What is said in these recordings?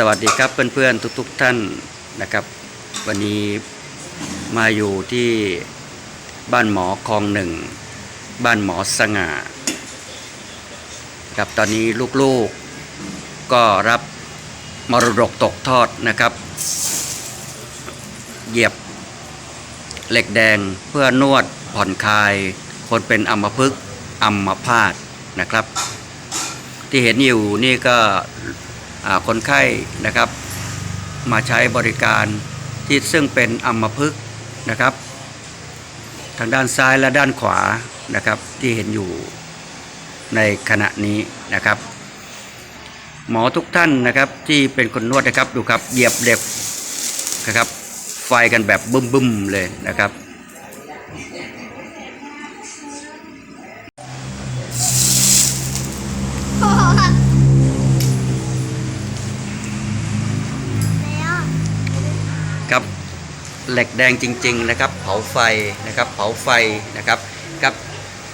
สวัสดีครับเพื่อนๆทุกๆท่านนะครับ วันนี้มาอยู่ที่บ้านหมอคลองหนึ่ง บ้านหมอสง่าครับตอนนี้ลูกๆก็รับมรดกตกทอดนะครับ เหยียบเหล็กแดงเพื่อนวดผ่อนคลาย คนเป็นอัมพฤกษ์อัมพาตนะครับ ที่เห็นอยู่นี่ก็ คนไข้นะครับ มาใช้บริการที่ซึ่งเป็นอัมพฤกษ์นะครับ ทางด้านซ้ายและด้านขวานะครับที่เห็นอยู่ในขณะนี้นะครับ หมอทุกท่านนะครับที่เป็นคนนวดนะครับดูครับเหยียบเหล็กนะครับ ไฟกันแบบบึ้มๆเลยนะครับ ครับเหล็กแดงจริง ๆ นะครับ เผาไฟนะครับเผาไฟนะครับกับ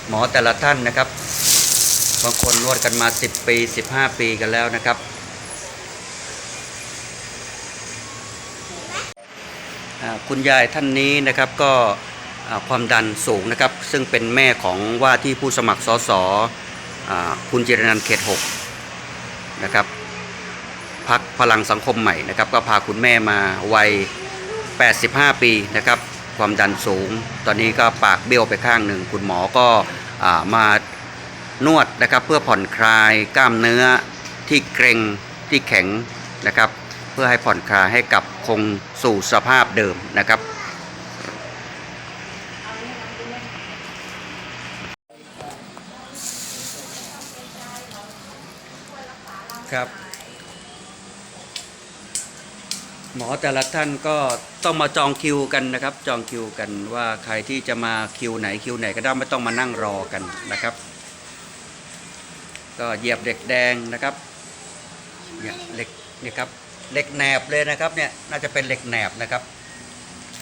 หมอแต่ละท่านนะครับบางคนนวดกันมา 10 ปี 15 ปีกันแล้วนะครับ คุณยายท่านนี้นะครับก็ความดันสูงนะครับ ซึ่งเป็นแม่ของว่าที่ผู้สมัครสสอคุณจิรนันเขต6นะครับพักพลังสังคมใหม่นะครับ ก็พาคุณแม่มาวัย 85 ปีนะครับ ความดันสูง ตอนนี้ก็ปากเบี้ยวไปข้างหนึ่ง คุณหมอก็อมานวดนะครับ เพื่อผ่อนคลายกล้ามเนื้อที่เกร็งที่แข็งนะครับ เพื่อให้ผ่อนคลายให้กลับคงสู่สภาพเดิมนะครับครับ หมอแต่ละท่านก็ต้องมาจองคิวกันนะครับ จองคิวกันว่าใครที่จะมาคิวไหนคิวไหนก็ได้ไม่ต้องมานั่งรอกันนะครับ ก็เหยียบเหล็กแดงนะครับเนี่ยเหล็กเนี่ยครับเหล็กแหนบเลยนะครับเนี่ยน่าจะเป็นเหล็กแหนบนะครับ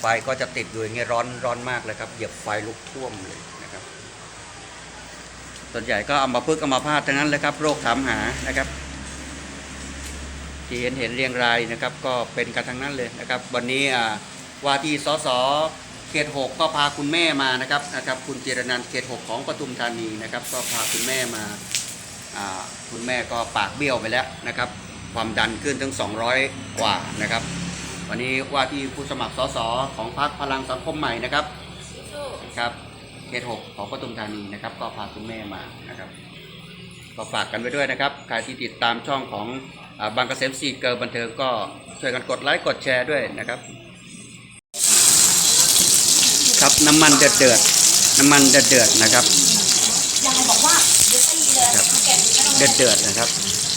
ไฟก็จะติดอยู่อย่างเงี้ยร้อนร้อนมากเลยครับเหยียบไฟลุกท่วมเลยนะครับ ส่วนใหญ่ก็เอามาพึกเอามาพาดทั้งนั้นเลยครับโรคถามหานะครับ ที่เห็นเห็นเรียงรายนะครับ ก็เป็นกันทั้งนั้นเลยนะครับ วันนี้ว่าที่สสเขตหกก็พาคุณแม่มานะครับนะครับ คุณจิรนันเขตหกของปทุมธานีนะครับ ก็พาคุณแม่มาอ่าคุณแม่ก็ปากเบี้ยวไปแล้วนะครับ ความดันขึ้นถึง 200 กว่านะครับ วันนี้ว่าที่ผู้สมัครสสของพรรคพลังสังคมใหม่นะครับครับเขตหกของปทุมธานีนะครับ ก็พาคุณแม่มานะครับก็ฝากกันไว้ด้วยนะครับใครที่ติดตามช่องของ อาบางเกษมซีเกิร์ลบันเทิงก็ช่วยกันกดไลค์กดแชร์ด้วยนะครับ ครับน้ำมันเดือดเดือดๆน้ำมันเดือดเดือดๆนะครับยายบอกว่าเดี๋ยวตีเลยครับเก็บไว้ตรงเดือดเดือดๆนะครับย